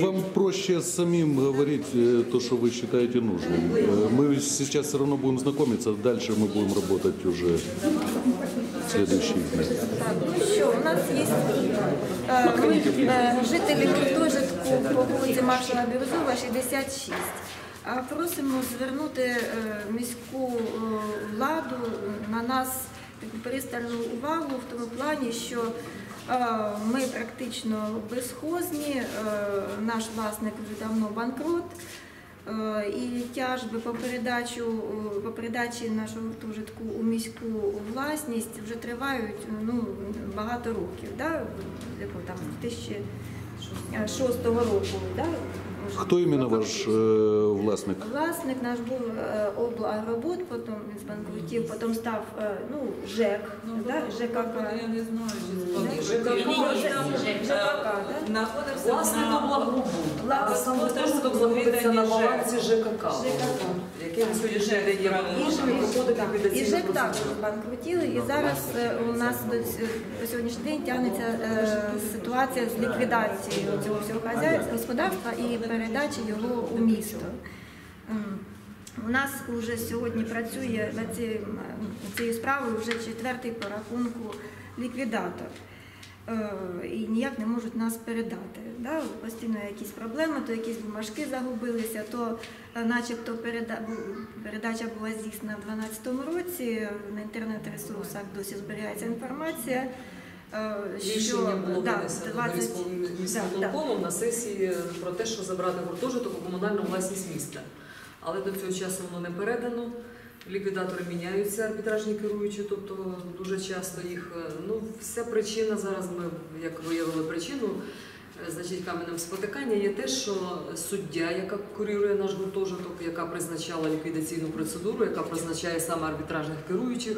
Вам проще самим говорить э, то, что вы считаете нужным. Э, Мы сейчас все равно будем знакомиться, дальше мы будем работать уже в следующие дни. Так, ну що, у нас є е, ми, е, жителі гуртожитку по вулиці Маршала Бірюзова, 66. А Просимо звернути е, міську е, владу на нас таку пристальну увагу в тому плані, що е, ми практично безхозні, е, наш власник вже давно банкрот. Е, І тяжби по передачу по передачі нашого гуртожитку у міську власність вже тривають ну багато років, да? Там з 2006 року. Да? Хто іменно ваш э, власник? Власник наш був е, облагробот, потім він збанкрутів, потім став е, ну, ЖЕК, да? ЖКК. Я не знаю, да? Власник. А сам гуртожиток на балансі ЖКК, і ЖЕК також банкрутіли, і зараз е, у нас до сьогоднішній день тягнеться е, ситуація з ліквідацією цього всього господарства і передачі його у місто. У нас вже сьогодні працює над цією, справою вже четвертий по рахунку ліквідатор. Е, І ніяк не можуть нас передати. Да? Постійно якісь проблеми, то якісь бумажки загубилися, то е, начебто переда... передача була здійснена в 2012 році. На інтернет-ресурсах досі зберігається інформація. Е, Рішення було да, винесено 20 міським да, да. на сесії про те, що забрати гуртожиток у комунальну власність міста. Але до цього часу воно не передано. Ліквідатори міняються, арбітражні керуючі, тобто дуже часто їх. е, Ну, вся причина зараз ми як виявили причину. е, Значить, каменем спотикання є те, що суддя, яка курює наш гуртожиток, яка призначала ліквідаційну процедуру, яка призначає саме арбітражних керуючих,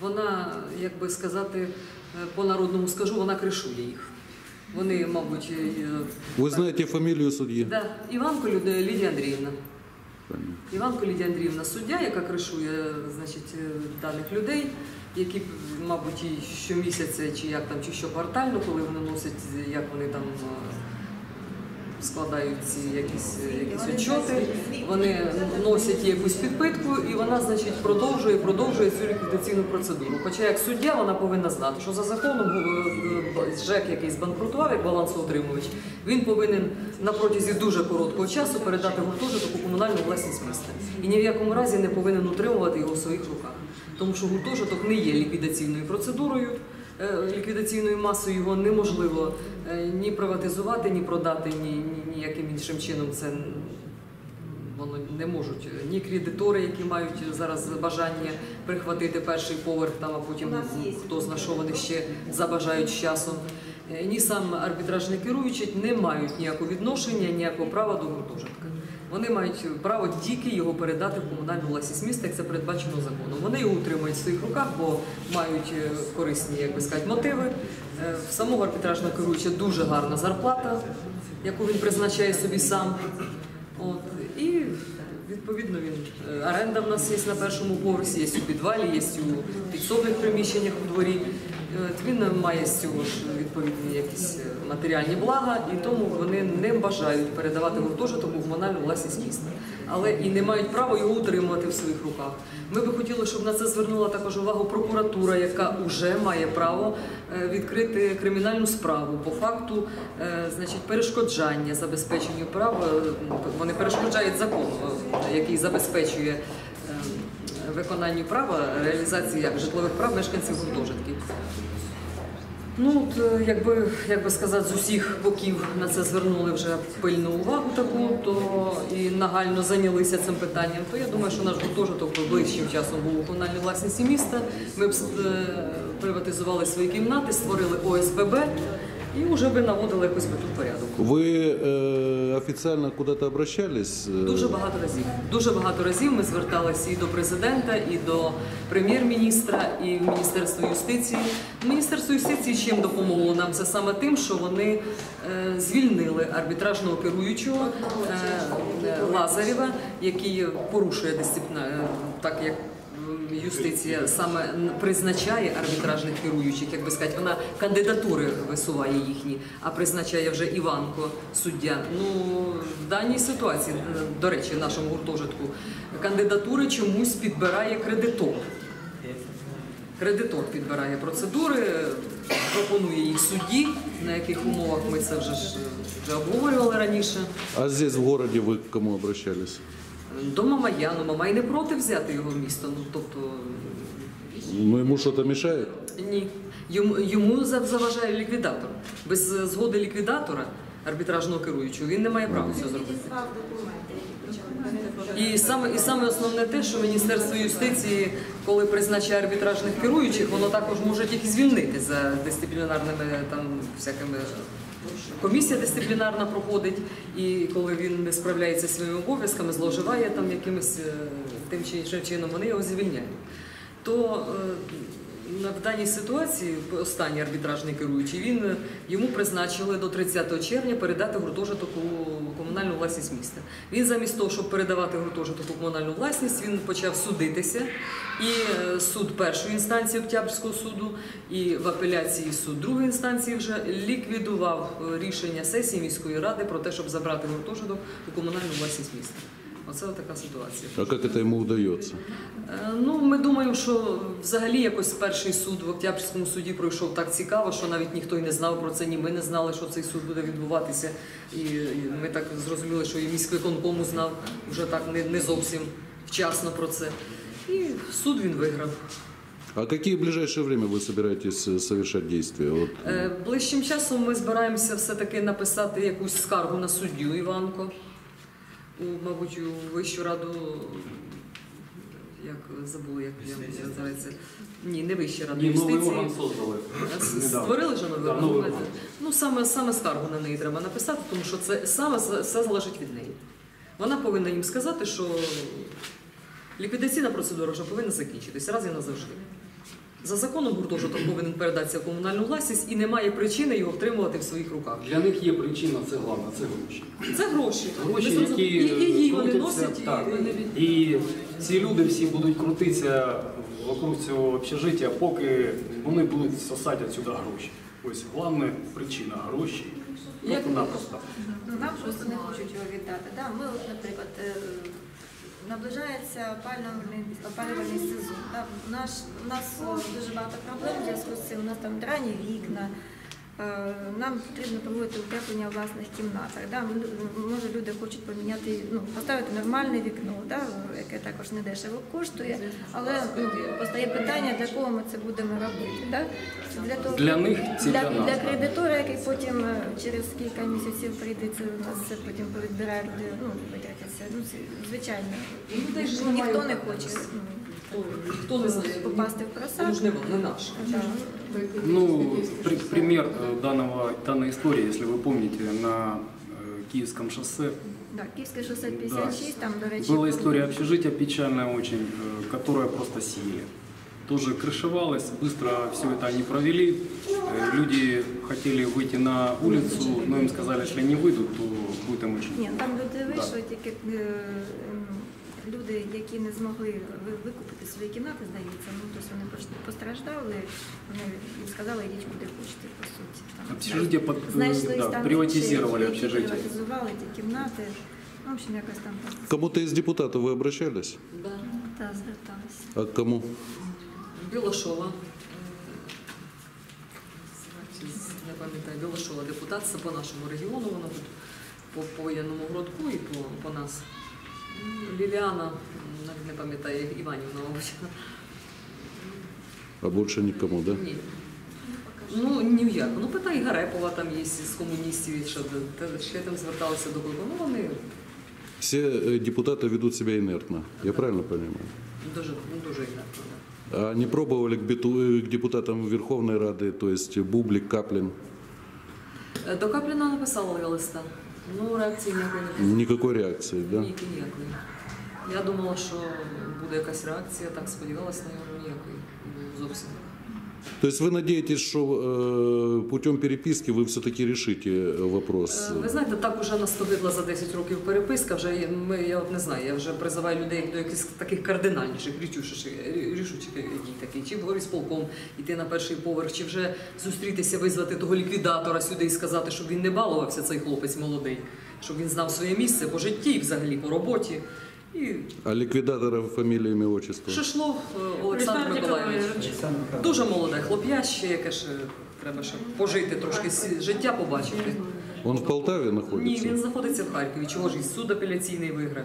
вона, як би сказати, е, по-народному скажу, вона кришує їх. Вони, мабуть, ви знаєте фамілію судді. да, Іванко Лідія Андріївна. Іванко Лідія Андріївна суддя, яка кришує значить, е, даних людей, які, мабуть, і щомісяця, чи як там, чи щоквартально, коли вони носять, як вони там е, складають ці якісь, якісь отчоти, вони носять якусь підпитку, і вона, значить, продовжує, продовжує цю ліквідаційну процедуру. Хоча як суддя вона повинна знати, що за законом е, е, ЖЕК, який збанкрутував як балансоутримувач, він повинен на протязі дуже короткого часу передати гуртожиток у комунальну власність міста. І ні в якому разі не повинен утримувати його в своїх руках. Тому що гуртожиток не є ліквідаційною процедурою, ліквідаційною масою його неможливо е, ні приватизувати, ні продати, ні, ні ніяким іншим чином. Це воно не можуть ні кредитори, які мають зараз бажання прихватити перший поверх, там а потім хто зна що вони ще забажають з часом. Е, Ні сам арбітражний керуючий не мають ніякого відношення, ніякого права до гуртожитка. Вони мають право тільки його передати в комунальну власність міста, як це передбачено законом. Вони його утримують в своїх руках, бо мають е, корисні, як би сказати, мотиви. Е, В самого арбітражного керуюча дуже гарна зарплата, яку він призначає собі сам. От, і відповідно він е, оренда в нас є на першому поверсі, є у підвалі, є у підсобних приміщеннях у дворі. Е, Він має з цього ж відповідні якісь е, матеріальні блага, і тому вони не бажають передавати гуртожиток у комунальну власність міста, але і не мають права його утримувати в своїх руках. Ми би хотіли, щоб на це звернула також увагу прокуратура, яка вже має право е, відкрити кримінальну справу по факту значить, перешкоджання забезпеченню права. Е, Вони перешкоджають закону, е, який забезпечує виконанню права реалізації як житлових прав мешканців гуртожитків. Ну, от, е, якби, як би сказати, з усіх боків на це звернули вже пильну увагу таку, то і нагально зайнялися цим питанням, то я думаю, що наш гуртожиток ближчим часом був у комунальній власності міста. Ми б е, приватизували свої кімнати, створили ОСББ і вже би наводили якось би тут порядок. Вы э, официально куда-то обращались? Э, Дуже багато разів. Дуже багато разів ми зверталися і до президента, і до прем'єр-міністра, і в Міністерство юстиції. Міністерство юстиції чим допомогло нам це саме тим, що вони е, звільнили арбітражного керуючого е, е, Лазарєва, який порушує дисципліна, е, так як м, юстиція саме призначає арбітражних керуючих, як би сказати, вона кандидатури висуває їхні, а призначає вже Іванко, суддя. Ну, в даній ситуації, е, до речі, в нашому гуртожитку, кандидатури чомусь підбирає кредитор. Кредитор підбирає процедури, пропонує їх судді, на яких умовах ми це вже ж вже обговорювали раніше. А здесь в городе вы к кому обращались? До Мамая, ну Мамай не проти взяти його в місто. Ну тобто Ну, ему что-то мешает? ні. Йому, йому заважає ліквідатор. Без е, згоди ліквідатора, арбітражного керуючого, він не має права цього зробити. І саме, і саме основне те, що Міністерство юстиції, коли призначає арбітражних керуючих, воно також може їх і звільнити за дисциплінарними там всякими. Комісія дисциплінарна проходить, і коли він не справляється своїми обов'язками, зловживає там якимось е, тим чи іншим чином, вони його звільняють. То е, в даній ситуації останній арбітражний керуючий він е, йому призначили до 30 червня передати гуртожиток у комунальну власність міста. Він замість того, щоб передавати гуртожиток у комунальну власність, він почав судитися. І е, суд першої інстанції Октябрського суду, і в апеляції суд другої інстанції вже ліквідував е, рішення сесії міської ради про те, щоб забрати гуртожиток у комунальну власність міста. Оце така ситуація. А как это ему удается? Е, Ну, ми думаємо, що взагалі якось перший суд в Октябрському суді пройшов так цікаво, що навіть ніхто й не знав про це, ні ми не знали, що цей суд буде відбуватися. І і ми так зрозуміли, що і міськвиконкому знав вже так не, не зовсім вчасно про це. І суд він виграв. А какие в ближайшее время вы собираетесь э, совершать действия? Вот, Е, Ближчим часом ми збираємося все-таки написати якусь скаргу на суддю Іванко, у, мабуть, у Вищу раду, як забула, як я називається. Ні, не Вища рада новый юстиції. орган создали. С- Створили вже новий орган? новий орган. Ну саме, саме скаргу на неї треба написати, тому що це саме все залежить від неї. Вона повинна їм сказати, що ліквідаційна процедура вже повинна закінчитися раз і назавжди. За законом гуртожиток повинен передатися в комунальну власність і немає причини його втримувати в своїх руках. Для них є причина, це головне, це гроші. Це гроші. Гроші, які і, і її вони носять, так. і вони від- І ці люди всі будуть крутитися вокруг цього общежиття, поки вони будуть сосати отсюда гроші. Ось головна причина гроші. Як- Просто-напросто. Ну, Нам просто не хочуть його віддати. Да, ми, наприклад, е, наближається опалювальний, опалювальний сезон. Наш, у нас дуже багато проблем в зв'язку з цим. У нас там драні вікна. Е, Нам потрібно проводити утеплення в власних кімнатах. Да. Може, люди хочуть поміняти, ну, поставити нормальне вікно, да, яке також не дешево коштує. Але ну, постає питання, для кого ми це будемо робити. Да? Для, того, Для них чи для, для для кредитора, який потім е, через кілька місяців прийдеться, у нас це потім повідбирає люди, ну, витратяться. Ну, звичайно. Ну, ж Ніхто не хоче ну, Хто, не знає. попасти в ж не, не наш. Ну, при- пример э, данного, данной истории, если вы помните, на э, Киевском шоссе Да, Київське шосе 56, там, до речі, Была история общежития печальная очень, э, которая просто съели. Тоже крышевалась, быстро все это они провели. Э, Люди хотели выйти на улицу, но им сказали, если не выйдут, то будет им очень Ні, там люди Да. вийшли, тільки е, м, люди, які не змогли викупити свої кімнати, здається, ну тобто вони постраждали, вони їм сказали, йдіть куди хочете, по суті. Там, Общежитие под- знайшли да, там приватизировали інші, які общежитие. Приватизували ті кімнати. Ну, в общем, якось там Кому-то из депутатов вы обращались? Да. та зверталися. А к кому? Білошова. Не пам'ятаю, Білошова депутат, це по нашому регіону, вона тут по, по воєнному городку і по, по нас. М, Ліліана, м, навіть не пам'ятаю, Іванівна, мабуть. А больше никому, да? Ні. Ну, ні в як. Ну, питай Гарепова там є з комуністів, що де- де- ще там зверталися до кого. Ну, вони Все э, депутаты ведут себя инертно. Я правильно понимаю? дуже, ну, дуже інертно. да. А не пробовали к, биту- э, к депутатам Верховной Рады, то есть Бублик, Каплин? Е, До Капліна написала листа. Ну, реакції ніякої не було. Никакой реакции, да? Ні, ніякої. Я думала, що буде якась реакція, так сподівалася на нього ніякої. Ну, Зовсім. То есть вы надеетесь, что э, путем переписки вы все-таки решите э, вопрос? Е, Ви знаєте, так уже настогидла за 10 років переписка. Вже є- ми, я от не знаю, я вже призиваю людей до якихось таких кардинальніших, рішучих, рішучих дій таких, чи в горісполком йти на перший поверх, чи вже зустрітися, визвати того ліквідатора сюди і сказати, щоб він не балувався, цей хлопець молодий, щоб він знав своє місце по житті, взагалі по роботі. І А ликвидатора фамилия, имя, отчество? Шишлов е, Олександр Миколаївич. Дуже молоде хлоп'яще, яке ж е, треба ще пожити трошки сі- життя побачити. Он в Полтаве Ні, він знаходиться в Харкові. Чого ж і суд апеляційний виграв?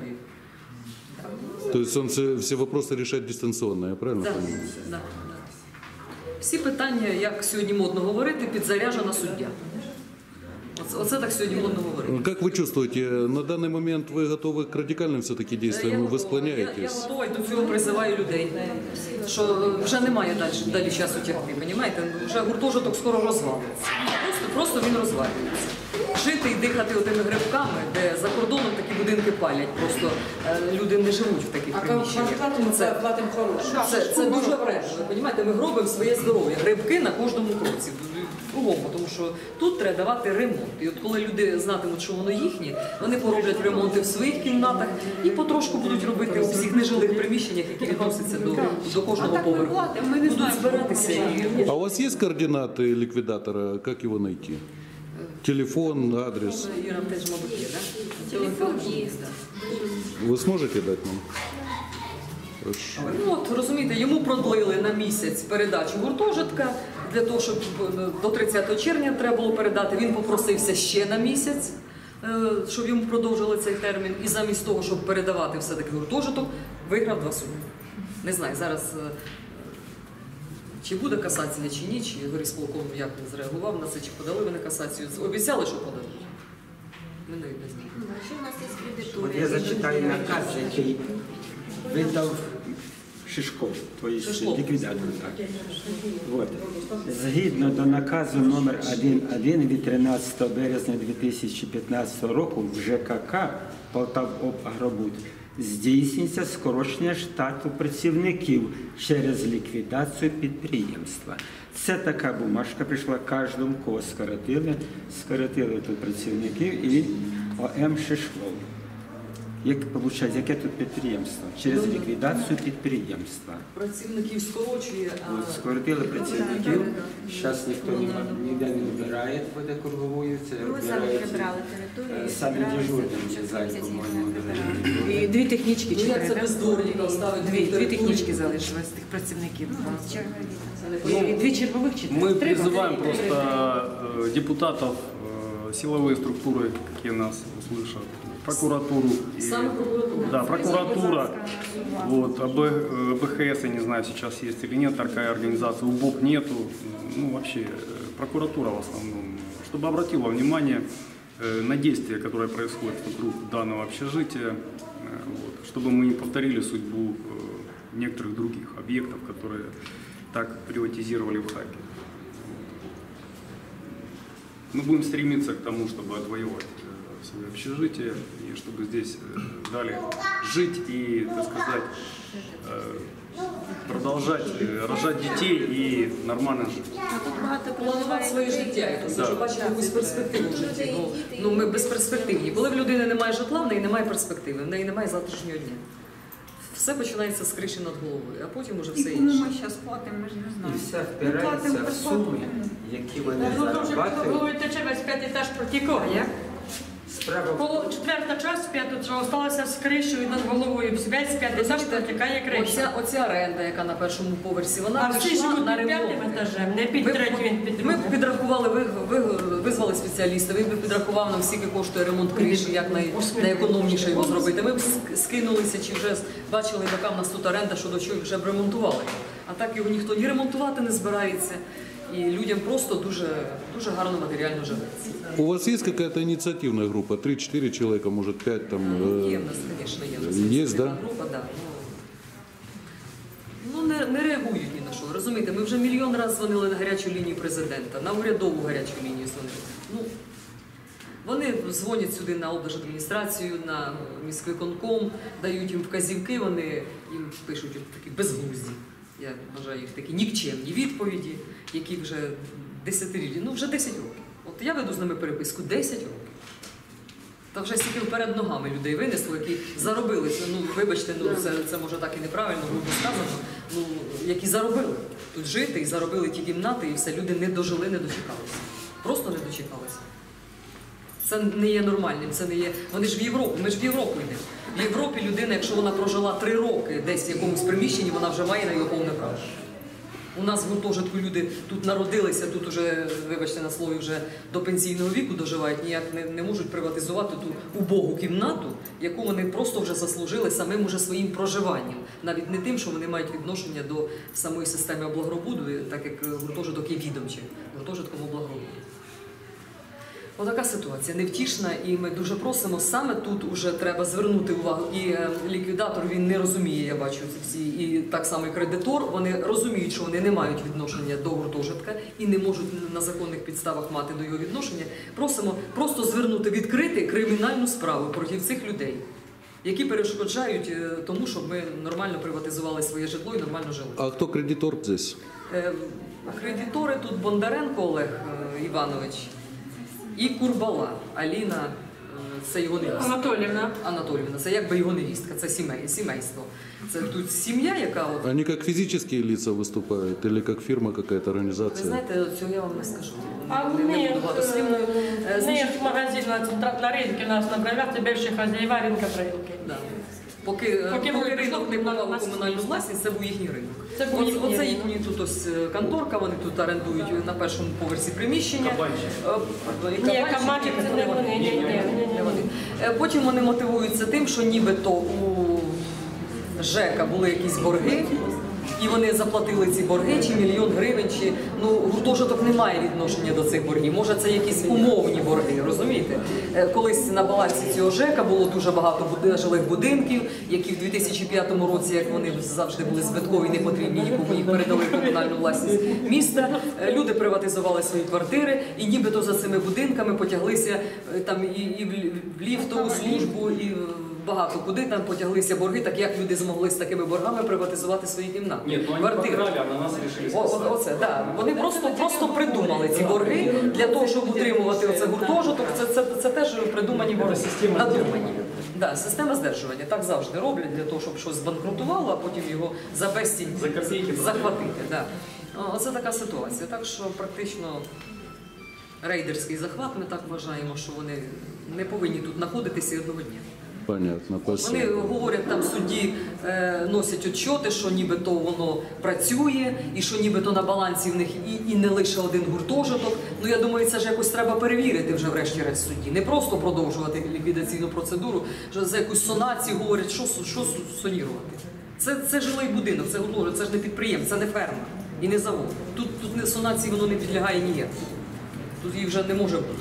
і- То есть он все, все вопросы решает дистанционно, я правильно Да, понимаю? да, да. Всі питання, як сьогодні модно говорити, підзаряжена суддя. Оце, оце так сьогодні модно говорити. Ну, Как вы чувствуете, на данный момент вы готовы к радикальным все-таки действиям? Вы Я, я, склоняетесь? готова і до цього призиваю людей, що е, вже немає далі, далі часу тягти, понімаєте? Вже гуртожиток скоро розвалиться. Просто, просто він розвалюється. Жити і дихати отими грибками, де за кордоном такі будинки палять, просто е, люди не живуть в таких приміщеннях. Це, платимо хороше. це, це дуже вредно. Ви розумієте, ми гробимо своє здоров'я. Грибки на кожному кроці. Кругом, тому що тут треба давати ремонт. І от коли люди знатимуть, що воно їхнє, вони пороблять ремонти в своїх кімнатах і потрошку будуть робити у всіх нежилих приміщеннях, які відносяться до, до кожного поверху. Будуть збиратися А у вас есть координаты ликвидатора? Как его найти? Телефон, адрес? Телефон є. Вы сможете дать нам? Ну от розумієте, йому продлили на місяць передачу гуртожитка для того, щоб е, до 30 червня треба було передати. Він попросився ще на місяць, е, щоб йому продовжили цей термін. І замість того, щоб передавати все-таки гуртожиток, виграв два суди. Не знаю, зараз е, чи буде касація, чи ні, чи горісполком як він зреагував на це, чи подали вони касацію. Обіцяли, що подадуть. Ми не знаємо. Ну, Ще в нас є От кредитори. я зачитаю наказ, який видав Шишков, тобто ліквідатор. Так. От. Згідно до наказу номер 1.1 від 13 березня 2015 року в ЖКК Полтавобагробуд здійснюється скорочення штату працівників через ліквідацію підприємства. Це така бумажка прийшла кожному, кого скоротили. Скоротили тут працівників і ОМ Шишлов. Як виходить, яке тут підприємство? Через ліквідацію підприємства. Працівників скорочує, а От Скоротили працівників, зараз ніхто ні- ніде не вибирає, буде круговою, це Ну, Ми самі вибирають прибрали територію. е, самі зібрали, дежурні щоб зайку, місяць їх по-моєму. не прибирали. І дві технічки Ну, як чотири, це так? без дворника ставити Дві, дві територію? технічки залишилось тих працівників. Чергові. І дві чергових чи Мы три? призываем просто э, депутатов, э, силовые структуры, какие нас услышат, Прокуратуру. Саме прокуратура. Да, прокуратура. Вот, АБ, э, БХС, я не знаю, сейчас есть или нет, такая организация, УБОП нету. Ну, вообще, прокуратура в основном, чтобы обратила внимание э, на действия, которые происходят вокруг данного общежития, э, вот, чтобы мы не повторили судьбу некоторых других объектов, которые так приватизировали в Харькове. Мы будем стремиться к тому, чтобы отвоевать э, свое общежитие и чтобы здесь э, дали жить и, так сказать, э, продолжать э, рожать детей и нормально жить. А тут багато планувати проживає своє людей. життя. Я тут Да. вже бачила якусь перспективу в житті. Ну, ну ми безперспективні. Коли в людини немає житла, в неї немає перспективи, в неї немає завтрашнього дня. Все починається з криші над головою, а потім уже все інше. ми зараз платимо, ми ж не І знаємо. все впирається в суми, які вони Ну, то вже зарплатили. головою тече весь п'ятий етаж протікав, як? Справа Коло четверта що залишилася з кришею над головою, весь п'ятий етаж протікає криша. оця оренда, яка на першому поверсі, вона А всі прийшла живуть на під п'ятим ремонт. етажем, не під Ми- третім, під Ми другим. підрахували, ви, ви, визвали спеціаліста, він би підрахував нам скільки коштує ремонт криші, як най, найекономніше його зробити. Ми б ск- скинулися, чи вже бачили, яка в нас тут оренда, що до чого вже б ремонтували. А так його ніхто ні ремонтувати не збирається. І людям просто дуже, дуже гарно матеріально живеться. У вас есть какая-то инициативная группа? 3-4 человека, может 5 там? Ну, Є э, в нас, звісно, є. в нас Є, ініціативна да? Група, да. Ну, ну не, не реагують ні на що. Розумієте, ми вже мільйон разів дзвонили на гарячу лінію президента, на урядову гарячу лінію дзвонили. Ну, вони дзвонять сюди на облдержадміністрацію, на міськвиконком, дають їм вказівки, вони їм пишуть такі безглузді. Я вважаю їх такі нікчемні відповіді, які вже десятирічні, ну вже 10 років. От я веду з ними переписку 10 років. Та вже стільки перед ногами людей винесло, які заробили це. Ну, вибачте, ну це, це може так і неправильно, грубо сказано. Ну, які заробили тут жити і заробили ті кімнати, і все, люди не дожили, не дочекалися. Просто не дочекалися. Це не є нормальним, це не є. Вони ж в Європу, ми ж в Європу йдемо. В Європі людина, якщо вона прожила три роки десь в якомусь приміщенні, вона вже має на його повне право. У нас в гуртожитку люди тут народилися, тут уже, вибачте на слові, вже до пенсійного віку доживають, ніяк не, не можуть приватизувати ту убогу кімнату, яку вони просто вже заслужили самим уже своїм проживанням. Навіть не тим, що вони мають відношення до самої системи облагородбуду, так як гуртожиток є відомчим, гуртожитком облагородбуду. Отака ситуація невтішна, і ми дуже просимо. Саме тут уже треба звернути увагу. І е, ліквідатор він не розуміє, я бачу ці всі, і так само і кредитор. Вони розуміють, що вони не мають відношення до гуртожитка і не можуть на законних підставах мати до його відношення. Просимо просто звернути відкрити кримінальну справу проти цих людей, які перешкоджають е, тому, щоб ми нормально приватизували своє житло і нормально жили. А кто кредитор здесь? Е, Кредитори тут Бондаренко Олег Іванович і Курбала Аліна, е, це його невістка. Анатоліївна. Анатоліївна, це якби його невістка, це сімей, сімейство. Це тут сім'я, яка от. Они как физические лица выступают или как фирма какая-то Ви организация? знаєте, цього я вам не скажу. А Не, не нет, буду багатослівною. Е, нет, значить, магазин на, центра- на рынке у нас на бровях, це бывшие хозяева рынка Брилки. Да. Поки, е, Поки поки ринок не попав у комунальну власність, це був їхній ринок. Це був їхній Оце ринок. їхні тут ось е, конторка, вони тут орендують на першому поверсі приміщення. Кабанчик. Е, Ні, кабанчик, це не вони, ні, ні, ні, Потім вони мотивуються тим, що нібито у ЖЕКа були якісь борги, і вони заплатили ці борги, чи мільйон гривень, чи ну гуртожиток не має відношення до цих боргів. Може, це якісь умовні борги, розумієте? Е, Колись на балансі цього ЖЕКа було дуже багато жилих будинків, які в 2005 році, як вони завжди були збиткові, не потрібні їх передали комунальну власність міста. Е, Люди приватизували свої квартири, і нібито за цими будинками потяглися е, там і, і в ліфтову службу, і багато куди там потяглися борги, так як люди змогли з такими боргами приватизувати свої кімнати. Нет, ну квартири. а на нас решили О, оце, да. Вони просто, просто придумали ці борги для того, щоб утримувати оце гуртожиток. Це, це, це теж придумані борги. Система Надумані. Да, система здержування. Так завжди роблять для того, щоб щось збанкрутувало, а потім його за безцінь За захватити. Да. Оце така ситуація. Так що практично рейдерський захват, ми так вважаємо, що вони не повинні тут знаходитися і одного дня. Понятно, Вони говорять там судді, е, носять отчоти, що нібито воно працює, і що нібито на балансі в них і, і не лише один гуртожиток. Ну я думаю, це ж якось треба перевірити вже врешті-решт судді. Не просто продовжувати ліквідаційну процедуру, що за якусь сонацію говорять, що, що сонірувати. Це, це жилий будинок, це гуртожиток, це ж не підприємство, це не ферма і не завод. Тут, тут не сонації воно не підлягає ніяк. Тут їх вже не може бути.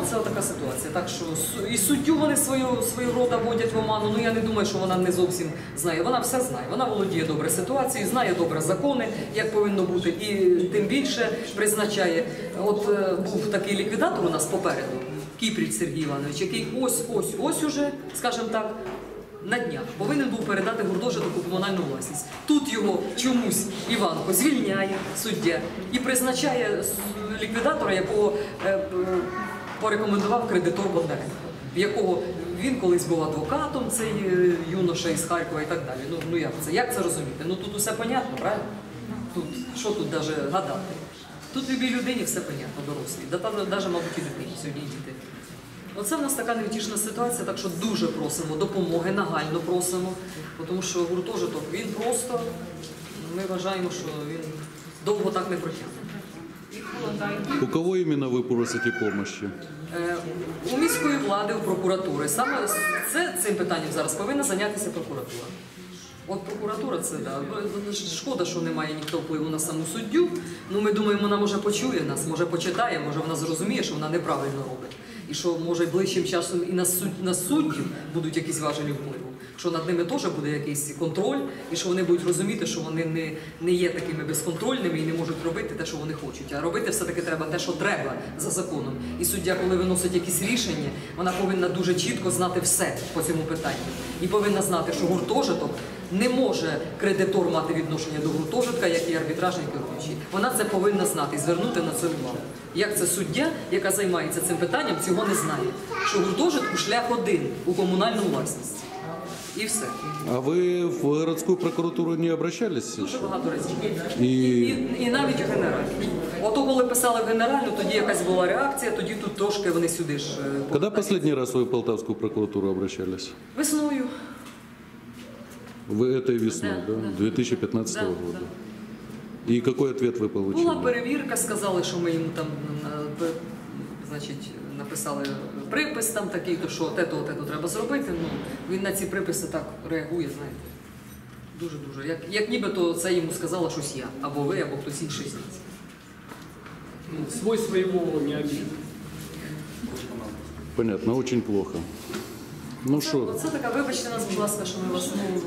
Ну, це така ситуація. Так що і суддю вони свою, свою рода водять в оману. Ну я не думаю, що вона не зовсім знає. Вона все знає. Вона володіє добре ситуацією, знає добре закони, як повинно бути, і тим більше призначає. От е, був такий ліквідатор у нас попереду, Кіпріч Сергій Іванович, який ось ось ось уже, скажімо так. На днях повинен був передати гуртожиток у комунальну власність. Тут його чомусь Іванко звільняє суддя і призначає ліквідатора, якого е, п- порекомендував кредитор Бондаренко, в якого він колись був адвокатом, цей е, юноша із Харкова і так далі. Ну, ну як це? Як це розуміти? Ну тут усе понятно, правильно? Тут що тут навіть гадати? Тут любій людині все понятно, дорослі. Да та навіть, мабуть, і дитині сьогодні діти. Оце в нас така невтішна ситуація, так що дуже просимо допомоги, нагально просимо, тому що гуртожиток він просто, ми вважаємо, що він довго так не протягне. У кого именно вы просите помощи? Е, У міської влади, у прокуратури. Саме цим питанням зараз повинна зайнятися прокуратура. От прокуратура це да. Шкода, що немає ніхто впливу на саму суддю. Ну ми думаємо, вона може почує нас, може почитає, може вона зрозуміє, що вона неправильно робить. І що може ближчим часом і на суд на суддів будуть якісь важелі впливу. Що над ними теж буде якийсь контроль, і що вони будуть розуміти, що вони не, не є такими безконтрольними і не можуть робити те, що вони хочуть. А робити все-таки треба те, що треба за законом. І суддя, коли виносить якісь рішення, вона повинна дуже чітко знати все по цьому питанню. І повинна знати, що гуртожиток не може кредитор мати відношення до гуртожитка, як і арбітражний керуючий. Вона це повинна знати і звернути на це увагу. Як це суддя, яка займається цим питанням, цього не знає. Що гуртожитку шлях один у комунальну власність. І все. А вы в городскую прокуратуру не обращались? Дуже багато разів. І- І, і навіть у генеральну. Ото коли писали в генеральну, тоді якась була реакція, тоді тут трошки вони сюди ж. е, Когда последний раз вы в Полтавскую прокуратуру обращались? Весною. Вы этой весной, Да, да? да. 2015 Да, года. И какой ответ вы получили? Була перевірка, сказали, що ми йому там е, пе- значить, написали припис там такий, то що те-то, те-то треба зробити. Ну, він на ці приписи так реагує, знаєте. Дуже-дуже. Як, як нібито це йому сказала щось я, або ви, або хтось інший з нас. Ну, Свой своего не обидит. Понятно, очень плохо. Ну что, Оце така, вибачте нас, будь ласка, що ми вас ну,